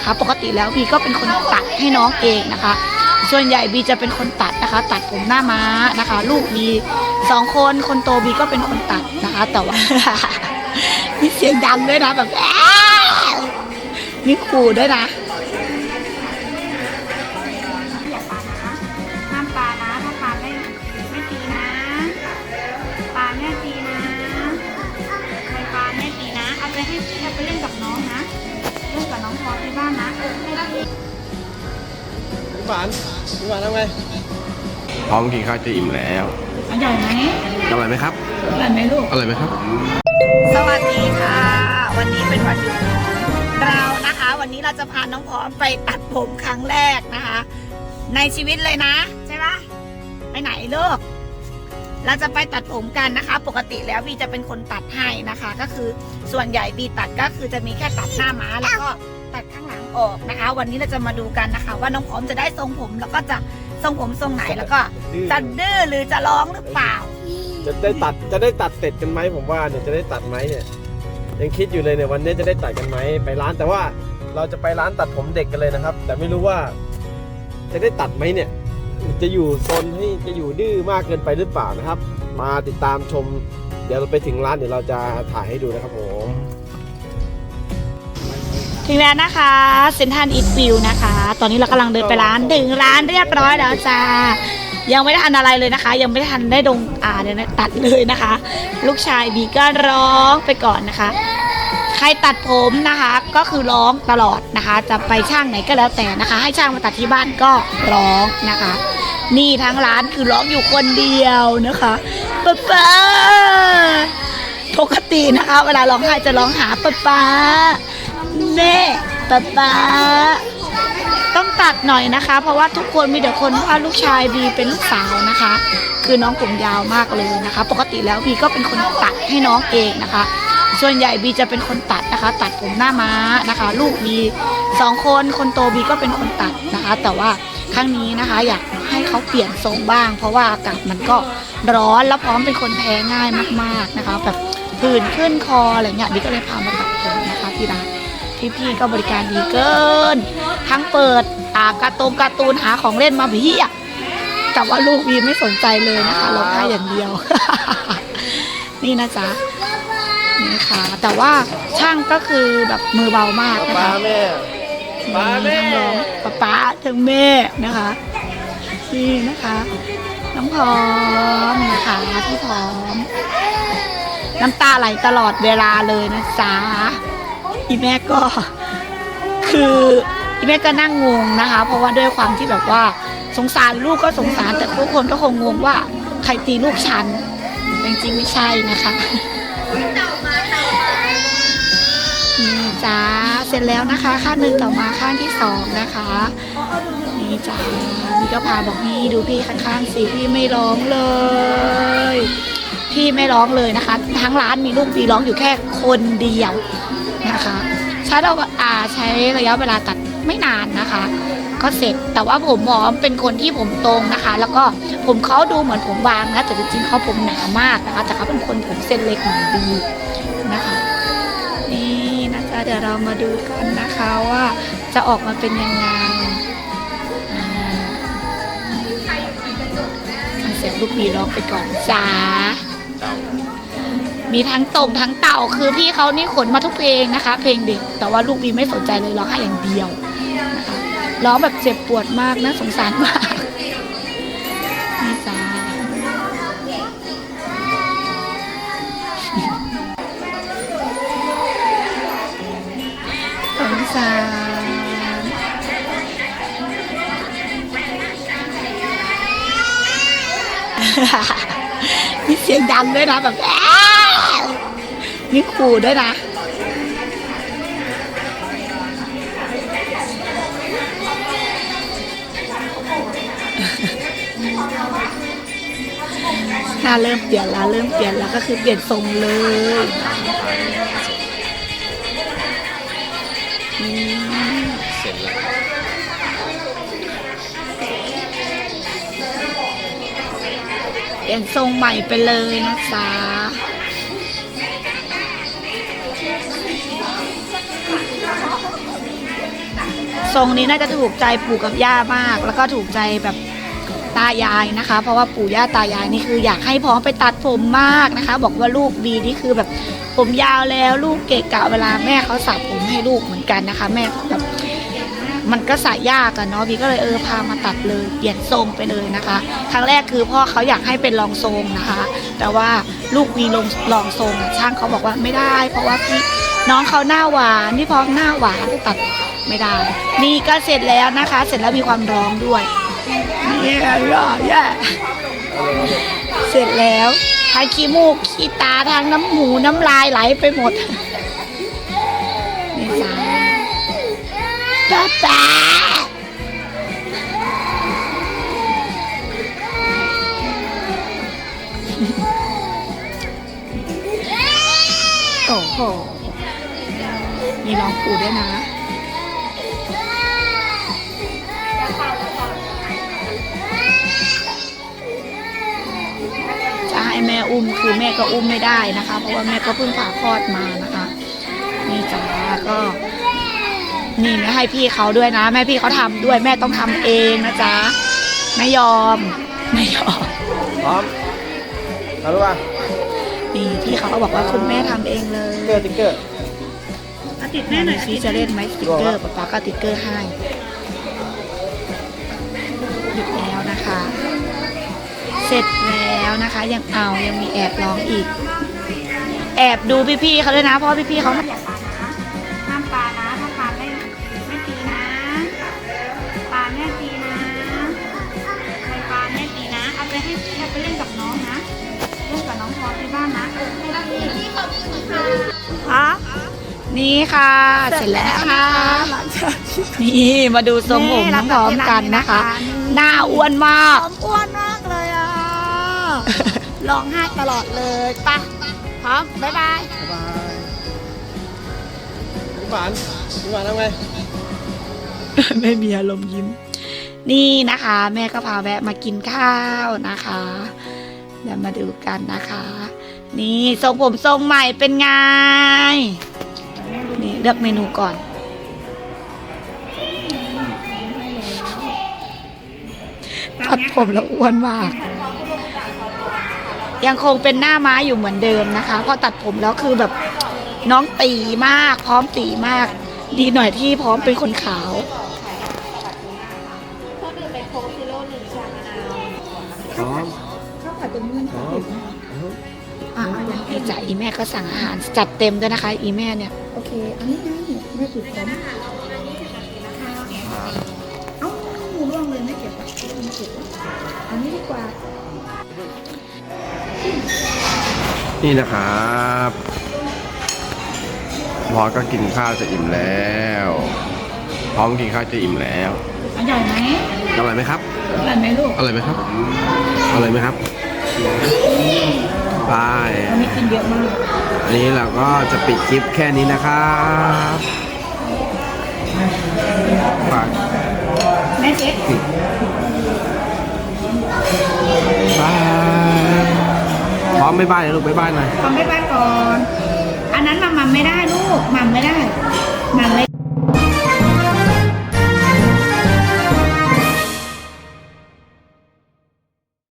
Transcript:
นะคะ ปกติแล้วบีก็เป็นคนตัดให้น้องเองนะคะ ส่วนใหญ่บีจะเป็นคนตัดนะคะ ตัดผมหน้าม้านะคะ ลูกบีสองคนคนโตบีก็เป็นคนตัดนะคะ แต่ว่ามีเสียงดังด้วยนะแบบนี่ขู่ด้วยนะ หวานพี่หวานทำไงพร้อมกินข้าวจะอิ่มแล้วอร่อยไหมอร่อยไหมครับอร่อยไหมลูกอร่อยไหมครับ สวัสดีค่ะ วันนี้เป็นวันหยุดของเรานะคะ วันนี้เราจะพาน้องพร้อมไปตัดผมครั้งแรกนะคะ ในชีวิตเลยนะ ใช่ปะไปไหนลูกเราจะไปตัดผมกันนะคะ ปกติแล้วบีจะเป็นคนตัดให้นะคะ ก็คือส่วนใหญ่บีตัดก็คือจะมีแค่ตัดหน้าม้าแล้วก็ตัดข้างหลัง ออกนะคะ วันนี้เราจะมาดูกันนะคะ ว่าน้องพร้อมจะได้ทรงผมแล้วก็จะทรงผมทรงไหนแล้วก็จะดื้อหรือจะร้องหรือเปล่า จะได้ตัดจะได้ตัดเสร็จกันไหมผมว่าเนี่ยจะได้ตัดไหมเนี่ยยังคิดอยู่เลยเนี่ยวันนี้จะได้ตัดกันไหมไปร้านแต่ว่าเราจะไปร้านตัดผมเด็กกันเลยนะครับ แต่ไม่รู้ว่า จะได้ตัดไหมเนี่ย จะอยู่โซนให้จะอยู่ดื้อมากเกินไปหรือเปล่านะครับ มาติดตามชม เดี๋ยวเราไปถึงร้านเดี๋ยวเราจะถ่ายให้ดูนะครับผม ถึงแล้วนะคะเซนทันอีทวิวนะคะ ตอนนี้เรากำลังเดินไปร้านถึงร้านเรียบร้อยแล้วจ้ายังไม่ได้ทันอะไรเลยนะคะ ยังไม่ได้ทันได้ดงอ่าเดี๋ยนะตัดเลยนะคะ ลูกชายบีก็ร้องไปก่อนนะคะ ใครตัดผมนะคะ ก็คือร้องตลอดนะคะ จะไปช่างไหนก็แล้วแต่นะคะ ให้ช่างมาตัดที่บ้านก็ร้องนะคะ นี่ทั้งร้านคือร้องอยู่คนเดียวนะคะป๊าป๊าปกตินะคะ เวลาร้องไห้จะร้องหาป๊าป๊า แม่ป๊าป๊าต้องตัดหน่อยนะคะ เพราะว่าทุกคนมีแต่คนว่าลูกชายบีเป็นลูกสาวนะคะ คือน้องผมยาวมากเลยนะคะ ปกติแล้วบีก็เป็นคนตัดให้น้องเองนะคะ ส่วนใหญ่บีจะเป็นคนตัดนะคะ ตัดผมหน้าม้านะคะ ลูกบีสองคนคนโตบีก็เป็นคนตัดนะคะ แต่ว่าครั้งนี้นะคะ อยากให้เขาเปลี่ยนทรงบ้าง เพราะว่าอากาศมันก็ร้อนแล้วพร้อมเป็นคนแพ้ง่ายมาก ๆนะคะ แบบผื่นขึ้นคออะไรเงี้ยบีก็เลยพามาตัดผมนะคะที่ร้าน พี่ๆก็บริการดีเกิน ทั้งเปิดอ่าการ์ตูนการ์ตูนหาของเล่นมาเพียบแต่ว่าลูกวีไม่สนใจเลยนะคะร้องไห้อย่างเดียว นี่นะจ๊ะนี่ค่ะแต่ว่าช่างก็คือแบบมือเบามากนะป้าคะแม่ป้าแม่ทั้งร้องป้าป้าทั้งแม่นะคะนี่นะคะ น้องพร้อมนะคะพี่พร้อม น้ำตาไหลตลอดเวลาเลยนะจ๊ะ อีแม่ก็คืออีแม่ก็นั่งงงนะคะ เพราะว่าด้วยความที่แบบว่าสงสารลูกก็สงสารแต่ทุกคนก็คงงงว่าใครตีลูกฉันจริงๆไม่ใช่นะคะนี่จ้าเสร็จแล้วนะคะ ข้างหนึ่งต่อมาข้างที่สองนะคะนี่จ้าพี่ก็พาบอกพี่ดูพี่ข้างๆสิพี่ไม่ร้องเลย พี่ไม่ร้องเลยนะคะ ทั้งร้านมีลูกพี่ร้องอยู่แค่คนเดียว ช้เราอ่าใช้ระยะเวลาตัดไม่นานนะคะ ก็เสร็จแต่ว่าผมหมอมเป็นคนที่ผมตรงนะคะ แล้วก็ผมเขาดูเหมือนผมบางนะแต่จริงๆเขาผมหนามากนะคะ แต่เขาเป็นคนผมเส้นเล็กหมือนดีนะคะนี่นะคะเดี๋ยวเรามาดูกันนะคะว่าจะออกมาเป็นยังไงเสร็จลูกปีร้องไปก่อนจ้า มีทั้งตรงทั้งเต่าคือพี่เขานี่ขนมาทุกเพลงนะคะ เพลงเด็ก แต่ว่าลูกบีไม่สนใจเลยร้องไห้อย่างเดียวนะคะร้องแบบเจ็บปวดมากนะสงสารมากนี่จ้าสงสารมีเสียงดังด้วยนะแบบ มีขู่ด้วยนะหน้าเริ่มเปลี่ยนแล้วเริ่มเปลี่ยนแล้วก็คือเปลี่ยนทรงเลยเสร็จแล้วเปลี่ยนทรงใหม่ไปเลยนะจ๊ะ ทรงนี้น่าจะถูกใจปู่กับย่ามาก แล้วก็ถูกใจแบบตายายนะคะ เพราะว่าปู่ย่าตายายนี่คือ อยากให้พร้อมไปตัดผมมากนะคะ บอกว่าลูกบีนี่คือแบบผมยาวแล้วลูกเกะกะเวลาแม่เขาสระผมให้ลูกเหมือนกันนะคะ แม่แบบมันก็สระยากอะเนาะบีก็เลยเออพามาตัดเลยเปลี่ยนทรงไปเลยนะคะ ครั้งแรกคือพ่อเขาอยากให้เป็นรองทรงนะคะ แต่ว่าลูกวีลงรองทรงช่างเขาบอกว่าไม่ได้ เพราะว่าพี่ น้องเขาหน้าหวานพี่พร้อมหน้าหวานตัดไม่ได้ นี่ก็เสร็จแล้วนะคะ เสร็จแล้วมีความร้องด้วยเย่ย่แย่เสร็จแล้วทั้งขี้มูกขี้ตาทั้งน้ำหมูน้ำลายไหลไปหมดนี่จ้าป๊าป๊าโอ้โห มีร้องปูด้วยนะจะให้แม่อุ้มคือแม่ก็อุ้มไม่ได้นะคะ เพราะว่าแม่ก็เพิ่งผ่าคลอดมานะคะนี่จ้าก็ นี่ไม่ให้พี่เขาด้วยนะ แม่พี่เขาทำด้วยแม่ต้องทำเองนะจ๊ะไม่ยอมไม่ยอมพร้อมเอารู้ป่ะนี่พี่เขาก็บอกว่าคุณแม่ทำเองเลยเกอร์ติ๊กเกอร์ ติดแม่หน่อยสิจะเล่นไหมสติกเกอร์ป๊าป๊าก็ติกเกอร์ให้หยุดแล้วนะคะ เสร็จแล้วนะคะ ยังเอายังมีแอบร้องอีก แอบดูพี่ๆเขาด้วยนะ เพราะว่าพี่ๆเขาอยากปานะห้ามปานะถ้าปาไม่ไม่ตีนะปาแม่ตีนะใครปาแม่ตีนะ เอาไปให้เอาไปเล่นกับน้องนะ เล่นกับน้องพอที่บ้านนะ นี่ค่ะเสร็จแล้วค่ะนี่มาดูทรงผมพร้อมๆกันนะคะ หน้าอ้วนมากอ้วนมากเลยอะ ร้องไห้ตลอดเลยไปะพร้อมบ๊ายบาย บ๊ายบายพี่หวานพี่หวานทำไง ไม่มีอารมณ์ยิ้ม นี่นะคะ แม่ก็พาแวะมากินข้าวนะคะเดี๋ยวมาดูกันนะคะ นี่ทรงผมทรงใหม่เป็นไงนี่ เลือกเมนูก่อน ตัดผมแล้วอ้วนมาก ยังคงเป็นหน้าม้าอยู่เหมือนเดิมนะคะ พอตัดผมแล้วคือแบบน้องตีมาก พร้อมตีมาก ดีหน่อยที่พร้อมเป็นคนขาวพร้อมอ่าอย่างพี่จ๋าอีแม่ก็สั่งอาหารจัดเต็มด้วยนะคะ อีแม่เนี่ยโอ เคอันนี้ไงแม่ติดผมเอ้าหมูร่วงเลยไม่เก็บอะไม่เก็บอะอันนี้ดีกว่า นี่นะครับพอก็กินข้าวจะอิ่มแล้วพร้อมกินข้าวจะอิ่มแล้วอร่อยไหมอร่อยไหมครับอร่อยไหมลูกอร่อยไหมครับอร่อยไหมครับ บายวันนี้กินเยอะมากอันนี้เราก็จะปิดคลิปแค่นี้นะครับฝากแม่เช็คบายพร้อมไม่บายเลยลูกบ๊ายบายหน่อย ทำให้บ้านก่อน อันนั้นมัมมัมไม่ได้ลูกมัมไม่ได้มัมไม่